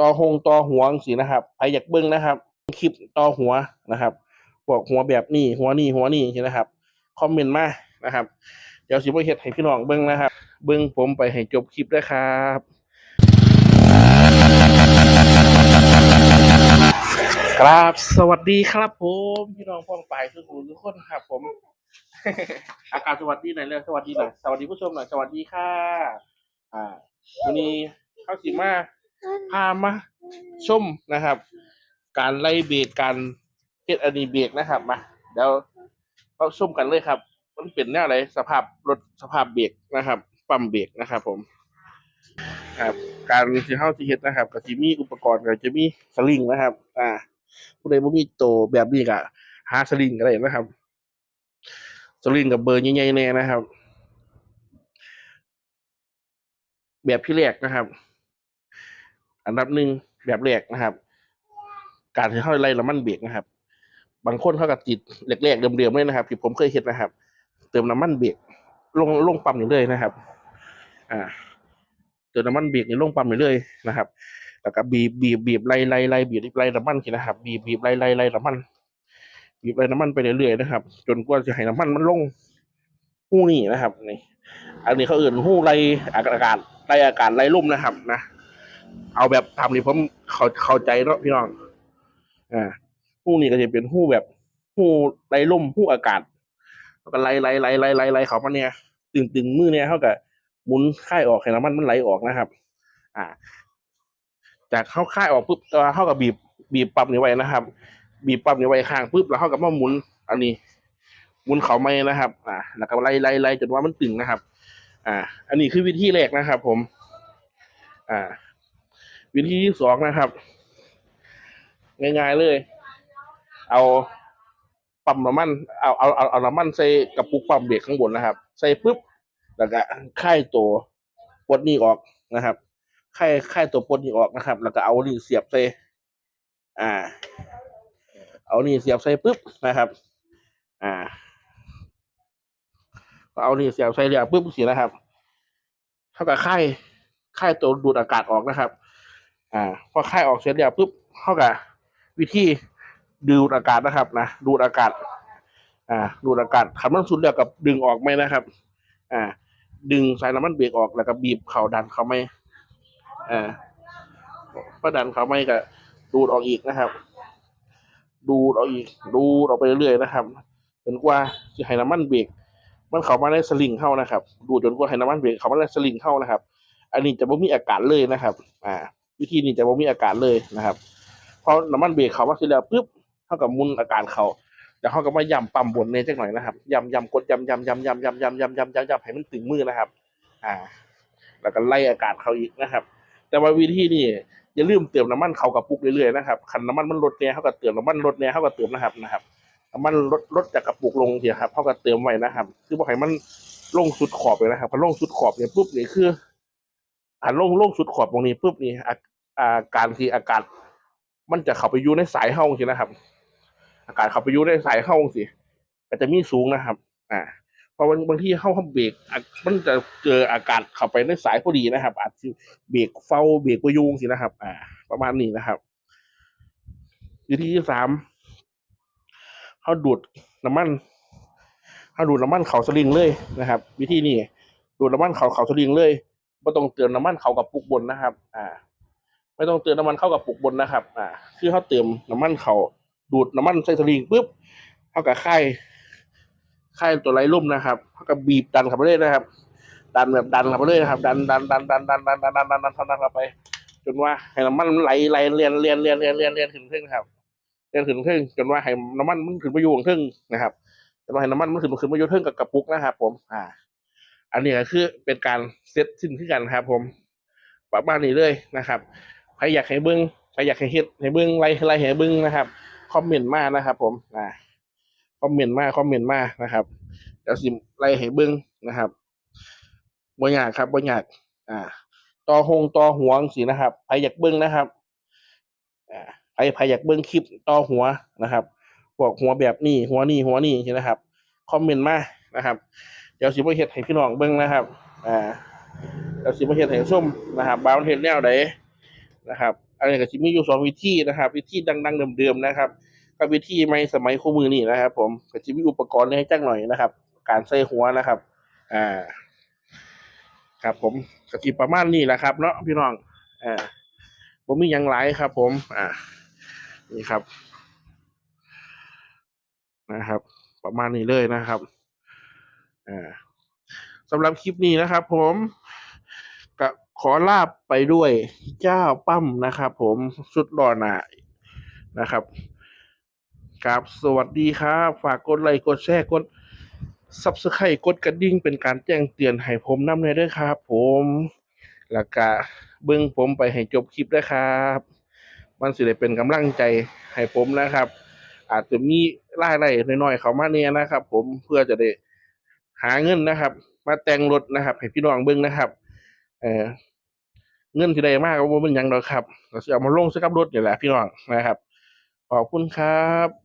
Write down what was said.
ต่อหงต่อหัวสินะครับใครอยากเบิ้งนะครับ คลิปต่อหัวนะครับบอกหัวแบบนี้หัวนี้หัวนี้สินะครับคอมเมนต์มานะครับ เดี๋ยวสิบ่เฮ็ดให้พี่น้องเบิ้งนะครับ เบิ้งผมไปให้จบคลิปด้วยครับครับสวัสดีครับผมพี่น้องพ้องไปทุกคนทุกคนครับ ผม อากาศสวัสดีหน่อยเลยสวัสดีหน่อยสวัสดีผู้ชมหน่อยสวัสดีค่ะ อ่าวันนี้เข้าสีมา พามาชมนะครับ การไล่เบรกการเฮ็ดอันนี้เบรกนะครับมาเดี๋ยวเราชมกันเลยครับ มันเป็นแนวอะไรสภาพรถสภาพเบรกนะครับ ปั๊มเบรกนะครับ ผมครับการที่เข้าที่เฮ็ดนะครับก็สิมีอุปกรณ์ก็จะมีสลิงนะครับ อ่าผู้ใดบ่มีโตวแบบนี้ก็หาสลิงก็ได้นะครับสลิงกับเบอร์ใหญ่ๆแน่นะครับ แบบที่แรกนะครับ อันดับหนึ่งแบบแรกนะครับ การที่เข้าไล่น้ำมันเบรกนะครับ บางคนเขาก็ติดแรกๆเดิมๆเลยนะครับ ที่ผมเคยเห็นนะครับ เติมน้ำมันเบรกลงลงปั๊มอยู่เลยนะครับ อ่าเติมน้ำมันเบรกนี่ลงปั๊มอยู่เลยนะครับแล้วก็บีบบีบบีบไล่ไล่ไล่บีบไล่น้ำมันสินะครับ บีบบีบไล่ไล่ไล่น้ำมัน บีบไล่น้ำมันไปเรื่อยๆนะครับ จนกว่าจะให้น้ำมันมันลงหู้นี่นะครับนี่อันนี้เขาเอื่นหู้ไล่อากาศไล่อากาศไล่ลมนะครับ นะ เอาแบบทำนี่ผมเข้าเข้าใจเนาะพี่น้อง อ่าหู้นี่ก็จะเป็นหู้แบบหู้ไรล่มหู้อากาศแล้วก็ไล่ไล่ไล่ไล่ไล่ไล่เขามาเนี่ย ตึงตึงมือเนี่ยเขาก็หมุนค่ายออกให้น้ำมันมันไหลออกนะครับ อ่า จากเข้าค่ายออกปุ๊บตัวเข้ากับบีบ บีบปั๊มนี้ไว้นะครับ บีบปั๊มนี้ไว้ข้างปุ๊บแล้วเข้ากับมาหมุน อันนี้หมุนเขาไม่นะครับ อ่า แล้วก็ไล่ไล่ไล่จนว่ามันตึงนะครับ อ่า อันนี้คือวิธีแรกนะครับ ผม อ่า วิธีที่สองนะครับ ง่ายๆเลย เอาปั๊มน้ำมันเอาเอาเอาเอาน้ำมันใส่กระปุกปั๊มเบรกข้างบนนะครับ ใส่ปุ๊บแล้วก็ค่ายตัวปดนี่ออกนะครับค่ายค่ายตัวปดนี่ออกนะครับ แล้วก็เอานี่เสียบใส่อ่า เอานี่เสียบใส่ปุ๊บนะครับ อ่าก็เอานี่เสียบใส่เรียบปุ๊บสินะครับเท่ากับค่ายค่ายตัวดูดอากาศออกนะครับ อ่าพอค่ายออกเสร็จแล้วปุ๊บเท่ากับวิธีดูดอากาศนะครับนะดูดอากาศ อ่า ดูดอากาศขันมันสุดแล้วกับดึงออกไหมนะครับ อ่า ดึงสายน้ำมันเบรกออกแล้วก็บีบเข่าดันเขาไม่อ่าพอดันเขาไม่ก็ดูดออกอีกนะครับ ดูดออกอีก ดูดออกไปเรื่อยๆนะครับจนกว่าจะให้น้ำมันเบรกมันเข้ามาในสลิงเข้านะครับ ดูดจนกว่าให้น้ำมันเบรกเข้ามาในสลิงเข้านะครับ อันนี้จะบ่มีอากาศเลยนะครับ อ่า วิธีนี้จะบ่มีอากาศเลยนะครับพอน้ำมันเบรกเข้ามาเสร็จแล้วปุ๊บเท่ากับมุนอากาศเขาแล้วเขาก็มาย่ำปั๊มบนเนี่ยจักหน่อยนะครับย่ำย่ำกดย่ำย่ำย่ำย่ำย่ำย่ำย่ำย่ำย่ำย่ำให้มันถึงมือนะครับ อ่า แล้วก็ไล่อากาศเขาอีกนะครับ แต่ว่าวิธีนี้อย่าลืมเติมน้ำมันเขากับปุกเรื่อยๆนะครับคันน้ำมันมันลดเนี่ยเขาก็เติมน้ำมันลดเนี่ยเขาก็เติมนะครับนะครับน้ำมันลดลดจากกระปุกลงทีครับเขาก็เติมไว้นะครับ คือบอกให้มันลงสุดขอบเลยนะครับพอลงสุดขอบเนี่ยปุ๊บนี่คือ อ่าลงลงสุดขอบตรงนี้ปุ๊บนี่อาการที่อากาศ มันจะเข้าไปอยู่ในสายเฮ้าสินะครับ อากาศเข้าไปอยู่ในสายเฮ้าสิก็จะมีสูงนะครับ อ่าเพราะบางบางที่เข้าห้องเบรกมันจะเจออากาศเข้าไปในสายพอดีนะครับ อาจจะเบรกเฝ้าเบรกประยุงสินะครับ อ่า ประมาณนี้นะครับวิธีที่สามเขาดูดน้ำมันเขาดูดน้ำมันเขาสลิงเลยนะครับ วิธีนี้ดูดน้ำมันเขาเขาสลิงเลย ไม่ต้องเติมน้ำมันเข้ากับปุกบนนะครับ อ่า ไม่ต้องเติมน้ำมันเข้ากับปุกบนนะครับ อ่า คือเขาเติมน้ำมันเขาดูดน้ำมันใส่สลิงปุ๊บเขากับค่ายค่ตัวไรลุ่มนะครับเขาก็บีบดันข้าไปเลยนะครับ ดันแบบดันข้าไปเลยนะครับ ดันดันดันดันดันดันดันดันดันดันดันดันไป จนว่าให้น้ำมันไหลไหลเลียนเลียนเลียนเลียนเลียนเลียนขึ้นขึ้นครับเลียนขึ้นขึ้นจนว่าให้น้ำมันมันขึ้นไปอยู่ข้างขึ้นนะครับจนว่าให้น้ำมันมันขึ้นขึ้นไปอยู่ขึ้นกับกระปุกนะครับ ผม อ่า อันนี้ก็คือเป็นการเซตสิ้นที่กันครับ ผมประมาณนี้เลยนะครับใครอยากให้เบิ้งใครอยากให้เฮ็ดให้เบิ้งไล่ไล่ให้เบิ้งนะครับคอมเมนต์มานะครับ ผมอ่าคอมเมนต์มาคอมเมนต์มานะครับเดี๋ยวสิไล่ให้เบิ้งนะครับบ่ยากครับบ่ยากอ่าต่อหงต่อหัวสินะครับใครอยากเบิ้งนะครับอ่าใครใครอยากเบิ้งคลิปต่อหัวนะครับบอกหัวแบบนี้หัวนี้หัวนี้นะครับ คอมเมนต์มานะครับ เดี๋ยวสิบเฮ็ดให้พี่น้องเบิ้งนะครับ อ่าเดี๋ยวสิบเฮ็ดให้ส้มนะครับบางประเทศแนวใดนะครับอันนี้ก็จะมีอยู่สองวิธีนะครับ วิธีดัง ๆเดิมๆนะครับกับวิธีใหม่สมัยคู่มือนี่นะครับ ผมก็จะมีอุปกรณ์ให้จักหน่อยนะครับ การใส่หัวนะครับ อ่า ครับผมกะทิประมาณนี้แหละครับ เนาะพี่น้องอ่าผมมีหยังหลายครับ ผม อ่า นี่ครับ นะครับ ประมาณนี้เลยนะครับ อ่าสำหรับคลิปนี้นะครับ ผมก็ขอลาบไปด้วยเจ้าปั้มนะครับ ผมสุดหล่อหนานะครับครับสวัสดีครับ ฝากกดไลค์กดแชร์กดซับสไครต์กดกระดิ่งเป็นการแจ้งเตือนให้ผมนำเลยด้วยครับ ผมแล้วก็เบิ่งผมไปให้จบคลิปด้วยครับ มันสิได้เป็นกำลังใจให้ผมนะครับ อาจจะมีรายได้น้อยๆเข้ามาเนี่ยนะครับ ผมเพื่อจะได้ หาเงินนะครับ มาแต่งรถนะครับให้พี่น้องเบิ่งนะครับ เออเงินที่ได้มากก็บ่เป็นหยังดอกครับเราสิเอามาลงซื้อกับรถนี่แหละพี่น้องนะครับ ขอบคุณครับ